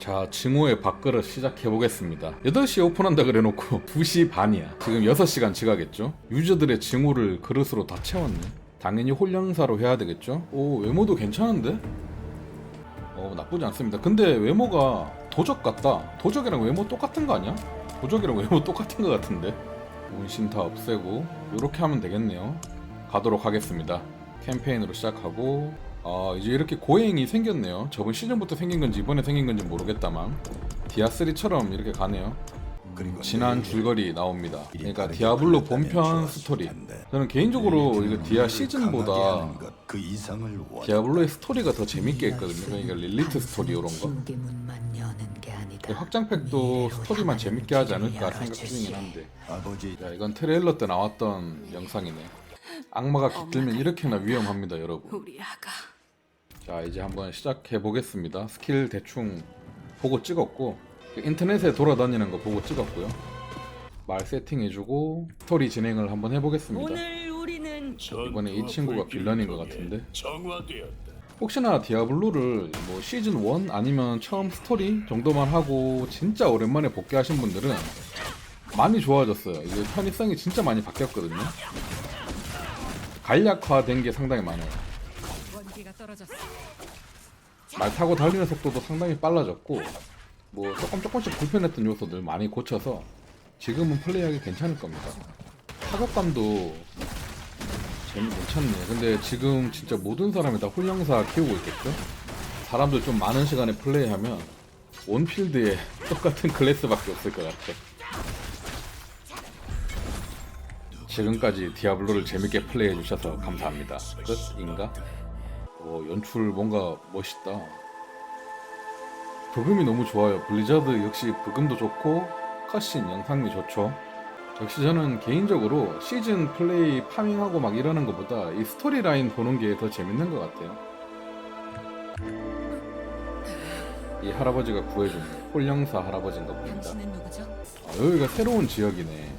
자, 증오의 밥그릇 시작해보겠습니다. 8시에 오픈한다 그래놓고 2시 반이야. 지금 6시간 지가겠죠? 유저들의 증오를 그릇으로 다 채웠네. 당연히 홀령사로 해야 되겠죠? 오, 외모도 괜찮은데? 어, 나쁘지 않습니다. 근데 외모가 도적 같다. 도적이랑 외모 똑같은 거 아니야? 도적이랑 외모 똑같은 거 같은데? 문신 다 없애고, 이렇게 하면 되겠네요. 가도록 하겠습니다. 캠페인으로 시작하고, 아 이제 이렇게 고행이 생겼네요. 저번 시즌부터 생긴 건지 이번에 생긴 건지 모르겠다만 디아3처럼 이렇게 가네요. 그리고 지난 내일 줄거리 나옵니다. 그러니까 디아블로 본편 스토리. 텐데. 저는 개인적으로 이거 그 디아 시즌보다 그. 디아블로의 스토리가 더 재밌게 했거든요. 그러니까 릴리트 스토리 이런 거. 아니다. 확장팩도 스토리만 재밌게 하지 않을까 생각 중이긴 한데. 야 이건 트레일러 때 나왔던 영상이네. 악마가 깃들면 이렇게나 위험합니다, 여러분. 우리 아가 자 이제 한번 시작해 보겠습니다. 스킬 대충 보고 찍었고 인터넷에 돌아다니는 거 보고 찍었고요. 말 세팅해주고 스토리 진행을 한번 해보겠습니다. 오늘 우리는 이번에 이 친구가 빌런인 것 같은데? 정화되었다. 혹시나 디아블로를 뭐 시즌 1 아니면 처음 스토리 정도만 하고 진짜 오랜만에 복귀하신 분들은 많이 좋아졌어요. 이게 편의성이 진짜 많이 바뀌었거든요. 간략화된 게 상당히 많아요 말 타고 달리는 속도도 상당히 빨라졌고 뭐 조금 조금씩 불편했던 요소들 많이 고쳐서 지금은 플레이하기 괜찮을 겁니다. 타격감도 재미 괜찮네. 근데 지금 진짜 모든 사람이 다 홀령사 키우고 있겠죠? 사람들 좀 많은 시간에 플레이하면 온필드에 똑같은 클래스밖에 없을 것 같아. 지금까지 디아블로를 재밌게 플레이해 주셔서 감사합니다. 끝인가? 어, 연출 뭔가 멋있다. 브금이 너무 좋아요. 블리자드 역시 브금도 좋고 컷신 영상미 좋죠. 역시 저는 개인적으로 시즌 플레이 파밍하고 막 이러는 것보다 이 스토리 라인 보는 게 더 재밌는 것 같아요. 이 할아버지가 구해준 홀령사 할아버지인가 봅니다. 아, 여기가 새로운 지역이네.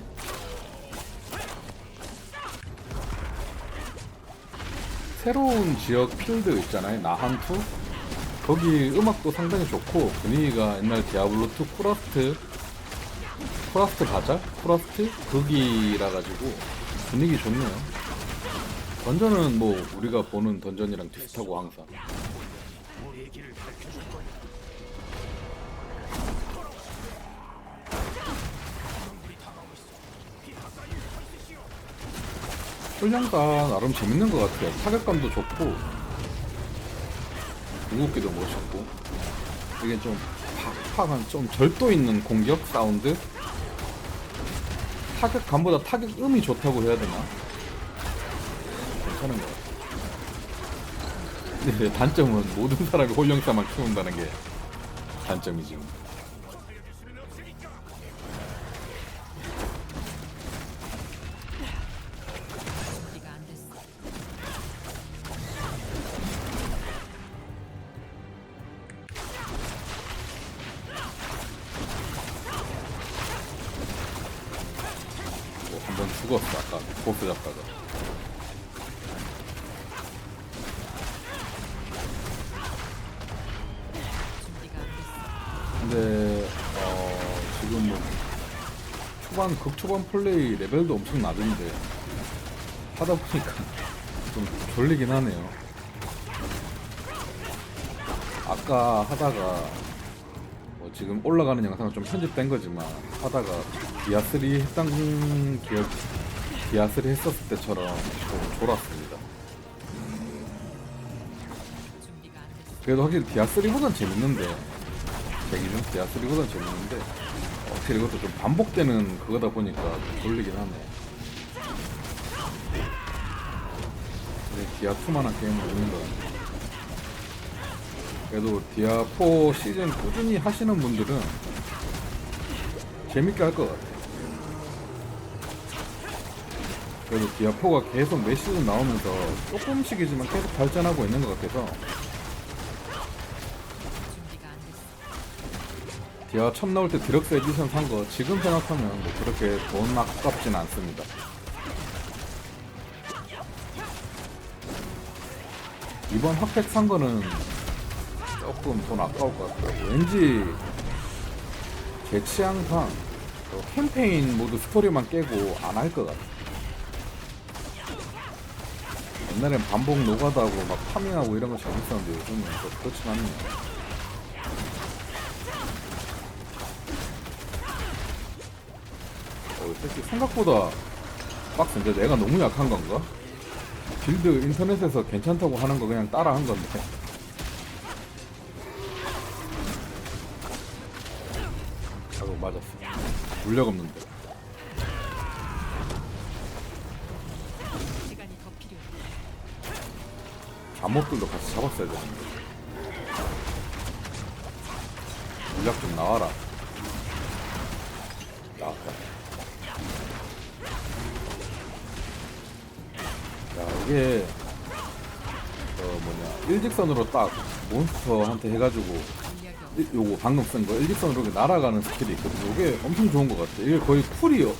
새로운 지역 필드 있잖아요. 나한투? 거기 음악도 상당히 좋고 분위기가 옛날 디아블로2 쿠라스트 쿠라스트 가자? 쿠라스트? 거기라 가지고 분위기 좋네요. 던전은 뭐 우리가 보는 던전이랑 비슷하고 항상. 훈련가 나름 재밌는 것 같아요. 타격감도 좋고 무겁기도 멋있고 이게 좀 팍팍한 좀 절도 있는 공격 사운드 타격감보다 타격음이 좋다고 해야 되나? 괜찮은 것 같아요. 근데 단점은 모든 사람이 홀령사만 키운다는 게 단점이지. 죽었어 아까 보스 잡다가. 근데 어 지금 뭐 초반 극초반 플레이 레벨도 엄청 낮은데 하다 보니까 좀 졸리긴 하네요 아까 하다가 뭐 지금 올라가는 영상은 좀 편집된 거지만 하다가 디아3 했던 기억 디아3 했었을 때처럼 좀 졸았습니다. 그래도 확실히 디아3보단 재밌는데 제 기준 디아3보단 재밌는데 확실히 이것도 좀 반복되는 그거다 보니까 좀 졸리긴 하네 근데 디아2만한 게임은 없는 것 같아 그래도 디아4 시즌 꾸준히 하시는 분들은 재밌게 할 것 같아 그래도 디아4가 계속 매 시즌 나오면서 조금씩이지만 계속 발전하고 있는 것 같아서. 디아 처음 나올 때 디럭스 에디션 산 거 지금 생각하면 뭐 그렇게 돈 아깝진 않습니다. 이번 핫팩 산 거는 조금 돈 아까울 것 같더라고. 왠지 제 취향상 저 캠페인 모드 스토리만 깨고 안 할 것 같아. 옛날엔 반복 노가다하고 막 파밍하고 이런 거 재밌었는데 요즘은 또 그렇진 않네요. 어, 새끼 생각보다 빡센데 내가 너무 약한 건가? 빌드 인터넷에서 괜찮다고 하는 거 그냥 따라 한 건데. 맞았어. 물력 없는데. 시간이 더 필요해. 잠옷들도 같이 잡았어야 되는데. 물약 좀 나와라. 나왔다. 야, 이게, 어, 뭐냐, 일직선으로 딱 몬스터한테 해가지고, 요거 방금 쓴 거 일직선으로 이렇게 날아가는 스킬이 있거든요. 이게 엄청 좋은 것 같아요. 이게 거의 없-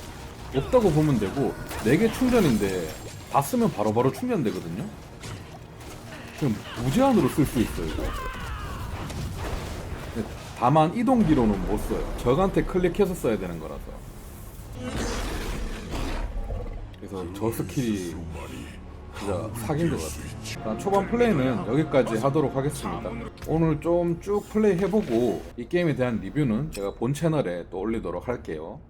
없다고 보면 되고, 4개 충전인데, 다 쓰면 바로 바로 충전되거든요. 지금 무제한으로 쓸 수 있어요, 이거. 다만 이동기로는 못 써요. 적한테 클릭해서 써야 되는 거라서. 그래서 저 스킬이 진짜 사기인 것 같아요. 초반 플레이는 여기까지 하도록 하겠습니다. 오늘 좀 쭉 플레이 해보고 이 게임에 대한 리뷰는 제가 본 채널에 또 올리도록 할게요.